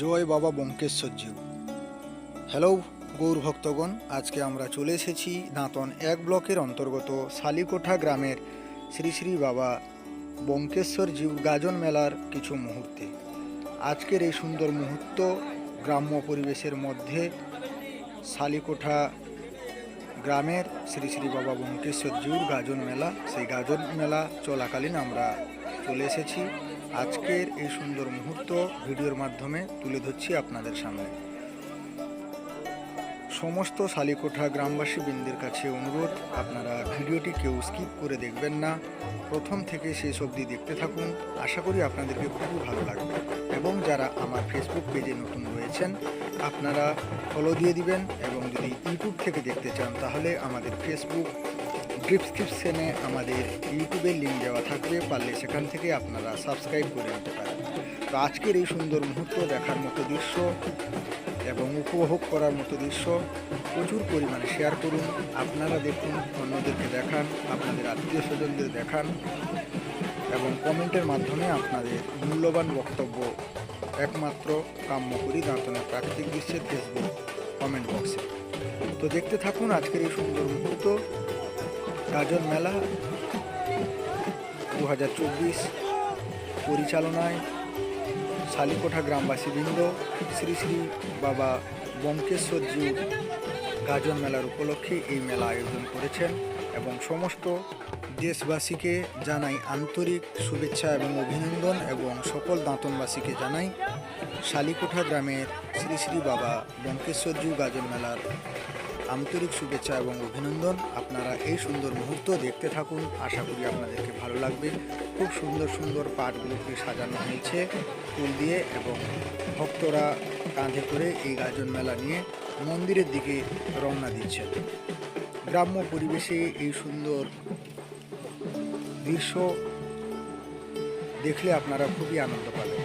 জয় বাবা বঙ্কেশ্বর জিউ। হ্যালো গৌর ভক্তগণ, আজকে আমরা চলে এসেছি দাঁতন এক ব্লকের অন্তর্গত শালিকোঠা গ্রামের শ্রী শ্রী বাবা বঙ্কেশ্বর জিউ গাজন মেলার কিছু মুহূর্তে। আজকের এই সুন্দর মুহূর্ত গ্রাম্য পরিবেশের মধ্যে শালিকোঠা গ্রামের শ্রী শ্রী বাবা বঙ্কেশ্বর জিউর গাজন মেলা, সেই গাজন মেলা চলাকালীন আমরা চলে এসেছি। আজকের এই সুন্দর মুহূর্ত ভিডিওর মাধ্যমে তুলে ধরছি আপনাদের সামনে। সমস্ত শালিকোঠা গ্রামবাসী বৃন্দের কাছে অনুরোধ, আপনারা ভিডিওটি কেউ স্কিপ করে দেখবেন না। প্রথম থেকে শেষ অবধি দেখতে থাকুন। আশা করি আপনাদেরকে খুবই ভালো লাগবে। এবং যারা আমার ফেসবুক পেজে নতুন রয়েছেন, আপনারা ফলো দিয়ে দিবেন এবং যদি ইউটিউব থেকে দেখতে চান, তাহলে আমাদের ফেসবুক ডিসক্রিপশনে আমাদের ইউটিউবের লিঙ্ক দেওয়া থাকবে, পারলে সেখান থেকে আপনারা সাবস্ক্রাইব করে নিতে পারেন। তো আজকের এই সুন্দর মুহূর্ত দেখার মতো দৃশ্য এবং উপভোগ করার মতো দৃশ্য প্রচুর পরিমাণে শেয়ার করুন। আপনারা দেখুন, অন্যদেরকে দেখান, আপনাদের আত্মীয় স্বজনদের দেখান এবং কমেন্টের মাধ্যমে আপনাদের মূল্যবান বক্তব্য একমাত্র কাম্য করি দাঁতনের প্রাকৃতিক দৃশ্যের ফেসবুক কমেন্ট বক্সে তো দেখতে থাকুন আজকের এই সুন্দর মুহূর্ত। গাজন মেলা দু হাজার চব্বিশ পরিচালনায় শালিকোঠা গ্রামবাসীবৃন্দ, শ্রী শ্রী বাবা বঙ্কেশ্বর জিউ গাজন মেলার উপলক্ষে এই মেলা আয়োজন করেছেন এবং সমস্ত দেশবাসীকে জানাই আন্তরিক শুভেচ্ছা এবং অভিনন্দন এবং সকল দাঁতনবাসীকে জানাই শালিকোঠা গ্রামের শ্রী শ্রী বাবা বঙ্কেশ্বর জিউ গাজন মেলার আন্তরিক শুভেচ্ছা এবং অভিনন্দন। আপনারা এই সুন্দর মুহূর্ত দেখতে থাকুন। আশা করি আপনাদেরকে ভালো লাগবে। খুব সুন্দর সুন্দর পাটগুলোকে সাজানো হয়েছে ফুল দিয়ে এবং ভক্তরা কাঁধে করে এই গাজন মেলা নিয়ে মন্দিরের দিকে রওনা দিচ্ছেন। গ্রাম্য পরিবেশে এই সুন্দর দৃশ্য দেখলে আপনারা খুবই আনন্দ পাবেন।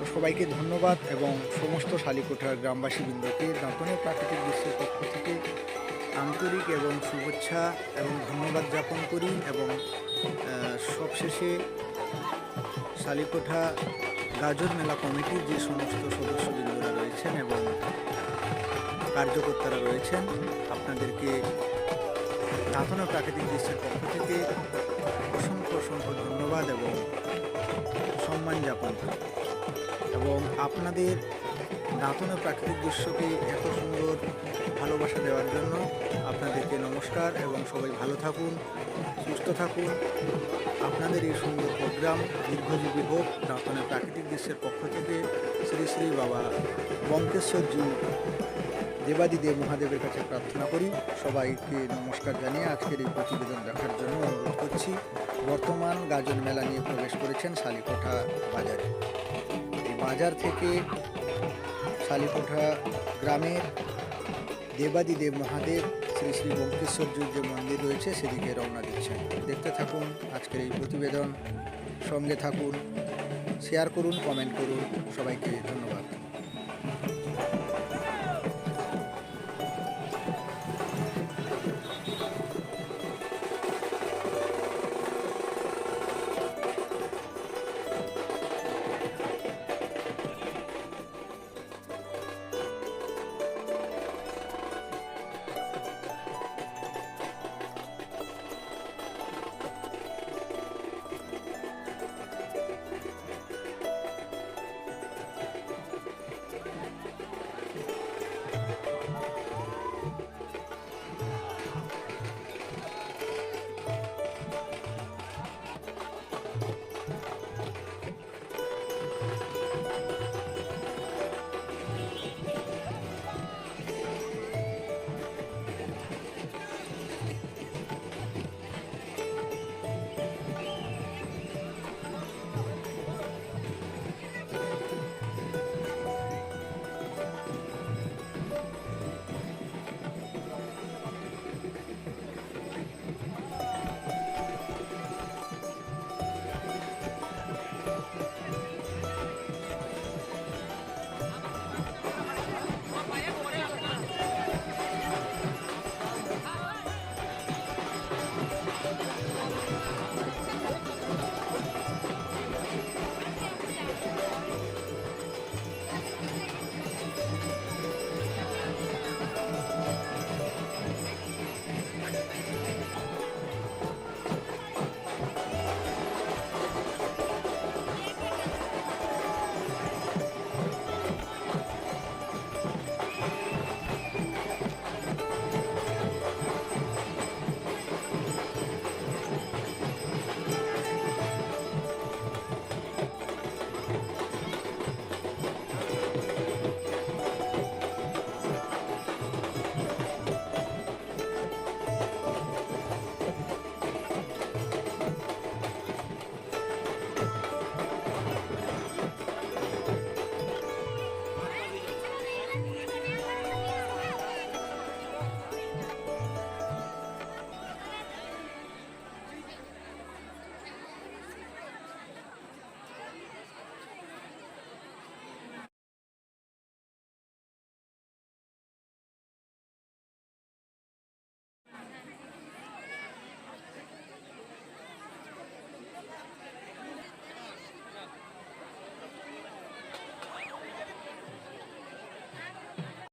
তো সবাইকে ধন্যবাদ এবং সমস্ত শালিকোঠার গ্রামবাসীবৃন্দকে দাঁতনের প্রাকৃতিক দৃশ্যের পক্ষ থেকে আন্তরিক এবং শুভেচ্ছা এবং ধন্যবাদ জ্ঞাপন করি এবং সবশেষে শালিকোঠা গাজর মেলা কমিটির যে সমস্ত সদস্যবৃন্দরা রয়েছেন এবং কার্যকর্তারা রয়েছেন, আপনাদেরকে দাঁতনের প্রাকৃতিক দৃশ্যের পক্ষ থেকে অসংখ্য অসংখ্য ধন্যবাদ এবং সম্মান জ্ঞাপন করি। এবং আপনাদের দাঁতনের প্রাকৃতিক দৃশ্যকে এত সুন্দর ভালোবাসা দেওয়ার জন্য আপনাদেরকে নমস্কার এবং সবাই ভালো থাকুন, সুস্থ থাকুন। আপনাদের এই সুন্দর প্রোগ্রাম দীর্ঘজীবী হোক দাঁতনের প্রাকৃতিক দৃশ্যের পক্ষ থেকে শ্রী শ্রী বাবা বঙ্কেশ্বর জু দেবাদিদেব মহাদেবের কাছে প্রার্থনা করি। সবাইকে নমস্কার জানিয়ে আজকের এই প্রতিবেদন দেখার জন্য অনুরোধ করছি। বর্তমান গাজন মেলা নিয়ে প্রবেশ করেছেন শালিকোঠা বাজারে। বাজার থেকে শালিকোঠা গ্রামের দেবাদিদেব মহাদেব, শ্রী শ্রী বঙ্কেশ্বরজির যে মন্দির রয়েছে, সেদিকে রওনা দিচ্ছেন। দেখতে থাকুন আজকের এই প্রতিবেদন। সঙ্গে থাকুন শেয়ার করুন কমেন্ট করুন। সবাইকে ধন্যবাদ।